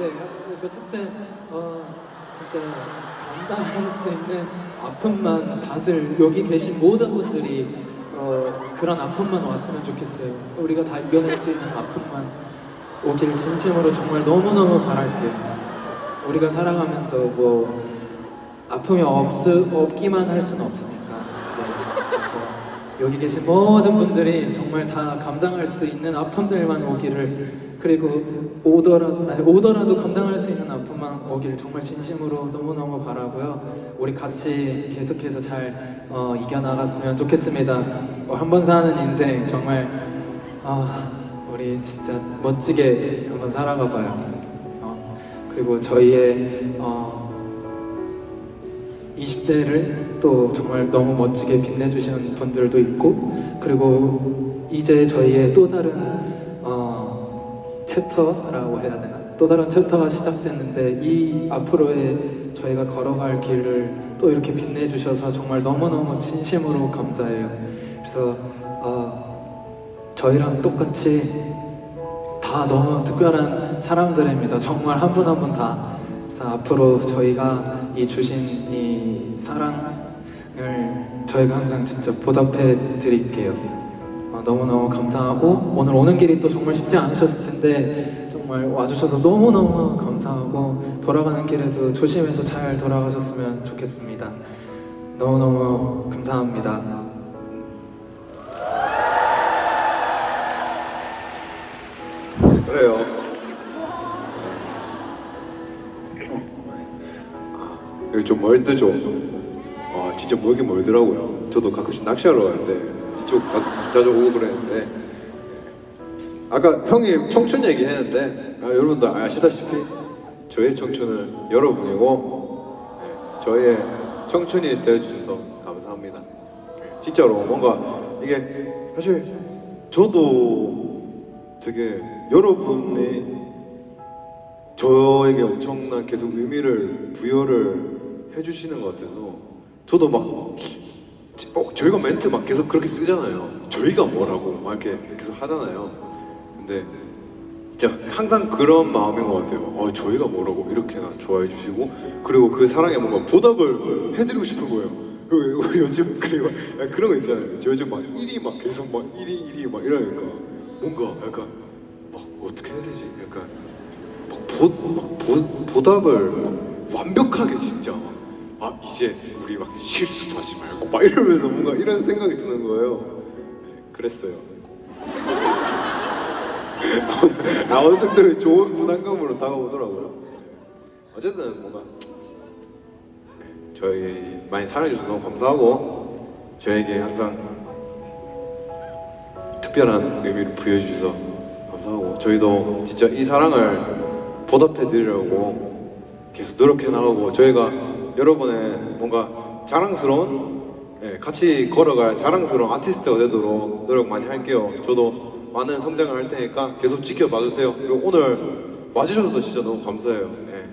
네, 어쨌든 어, 진짜 감당할 수 있는 아픔만 다들 여기 계신 모든 분들이 어, 그런 아픔만 왔으면 좋겠어요. 우리가 다 이겨낼 수 있는 아픔만 오길 진심으로 정말 너무너무 바랄게요. 우리가 살아가면서 뭐 아픔이 없, 없기만 할 수는 없으니까. 네, 여기 계신 모든 분들이 정말 다 감당할 수 있는 아픔들만 오기를 그리고 오더라, 오더라도 감당할 수 있는 아픔만 오길 정말 진심으로 너무너무 바라고요. 우리 같이 계속해서 잘 어, 이겨나갔으면 좋겠습니다. 어, 한번 사는 인생 정말 아, 우리 진짜 멋지게 한번 살아가 봐요. 어, 그리고 저희의 어, 20대를 또 정말 너무 멋지게 빛내주시는 분들도 있고 그리고 이제 저희의 또 다른 어, 챕터라고 해야 되나? 또 다른 챕터가 시작됐는데 이 앞으로의 저희가 걸어갈 길을 또 이렇게 빛내주셔서 정말 너무너무 진심으로 감사해요. 그래서 어, 저희랑 똑같이 다 너무 특별한 사람들입니다. 정말 한 분 한 분 다. 그래서 앞으로 저희가 이 주신 이 사랑을 저희가 항상 진짜 보답해 드릴게요. 어, 너무너무 감사하고 오늘 오는 길이 또 정말 쉽지 않으셨을 텐데 정말 와주셔서 너무너무 감사하고 돌아가는 길에도 조심해서 잘 돌아가셨으면 좋겠습니다. 너무너무 감사합니다. 그래요. 아, 여기 좀 멀드죠? 아, 진짜 멀긴 멀더라고요. 저도 가끔씩 낚시하러 갈 때 이쪽 가- 자주 오고 그랬는데 아까 형이 청춘 얘기했는데 아, 여러분들 아시다시피 저의 청춘은 여러분이고 네, 저의 청춘이 되어주셔서 감사합니다. 네, 진짜로 뭔가 이게 사실 저도 되게 여러분이 저에게 엄청난 계속 의미를 부여를 해주시는 것 같아서 저도 막 어, 저희가 멘트 막 계속 그렇게 쓰잖아요. 저희가 뭐라고 막 이렇게 계속 하잖아요. 근데 진짜 항상 그런 마음인 것 같아요. 어, 저희가 뭐라고 이렇게나 좋아해 주시고 그리고 그 사랑에 뭔가 보답을 해드리고 싶은 거예요. 그 요즘 그리고 그런 거 있잖아요. 저 요즘 막 일이 막 계속 막 일이 일이 막 이러니까 뭔가 약간 막 어떻게 해야 되지? 약간 막, 보, 막 보, 보답을 막 완벽하게 진짜 막, 아 이제 우리 막 실수도 하지 말고 막 이러면서 뭔가 이런 생각이 드는 거예요. 네, 그랬어요. 아, 어느 정도 좋은 부담감으로 다가오더라고요. 어쨌든 뭔가 네, 저희 많이 사랑해주셔서 너무 감사하고 저에게 항상 특별한 의미를 부여해주셔서 감사하고 저희도 진짜 이 사랑을 보답해드리려고 계속 노력해 나가고 저희가 여러분의 뭔가 자랑스러운 예, 같이 걸어갈 자랑스러운 아티스트가 되도록 노력 많이 할게요. 저도 많은 성장을 할 테니까 계속 지켜봐 주세요. 그리고 오늘 와주셔서 진짜 너무 감사해요. 예.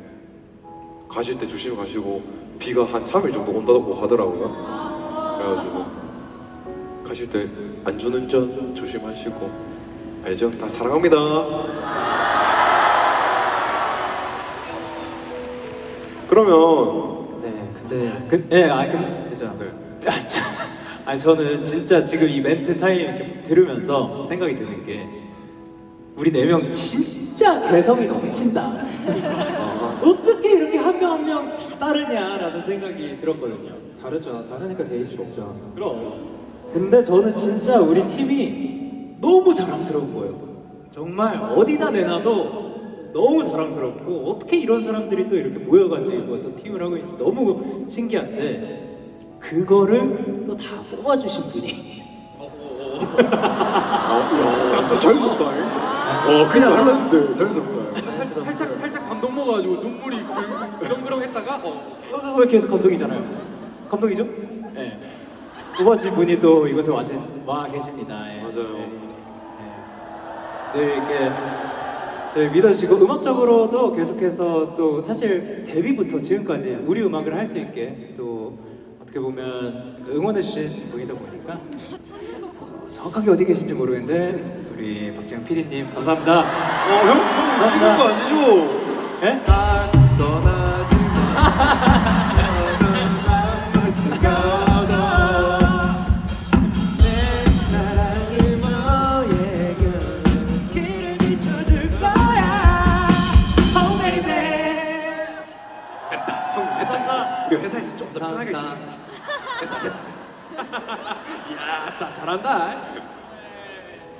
가실 때 조심히 가시고 비가 한 3일 정도 온다고 하더라고요. 그래가지고 가실 때 안전운전 조심하시고 알죠? 다 사랑합니다. 그러면 네, 근데 그, 예, 아니 그, 그죠? 네. 아, 저, 아니 저는 진짜 지금 이 멘트 타임 이렇게 들으면서 생각이 드는 게 우리 네 명 진짜 개성이 넘친다. 어, 어떻게 이렇게 한 명 한 명 다 다르냐라는 생각이 들었거든요. 다르죠. 다르니까 데이식이죠. 그럼. 근데 저는 진짜 우리 팀이 너무 자랑스러운 거예요. 정말 어디다 내놔도 너무 자랑스럽고 어떻게 이런 사람들이 또 이렇게 모여가지고 또 팀을 하고 있는지 너무 신기한데 그거를 또 다 뽑아주신 분이 아, 야또 자연스럽다. 어 그냥 할랐는데 자연스럽다. 살짝 살짝 살짝 감동 먹어가지고 눈물이 그렁그렁 했다가 어 어, 왜 계속 감동이잖아요. 감동이죠? 네. 뽑아주신 분이 또 이곳에 와, 와 계십니다. 예. 맞아요. 네. 네. 늘 이렇게 저희 믿어주시고 음악적으로도 계속해서 또 사실 데뷔부터 지금까지 우리 음악을 할 수 있게 또 어떻게 보면 그 응원해주신 분이다 보니까 정확하게 어디 계신지 모르겠는데 우리 박재영 PD님 감사합니다. 어, 형, 형 쓰는 거 아니죠? 예? 떠나지 길 우리 회사에서 좀 더 편하게 해주세요. 됐다 됐다. 이야 나 잘한다.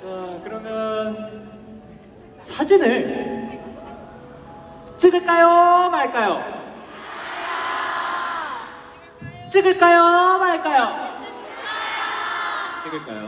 자 그러면 사진을 찍을까요 말까요? 찍을까요 말까요? 찍을까요?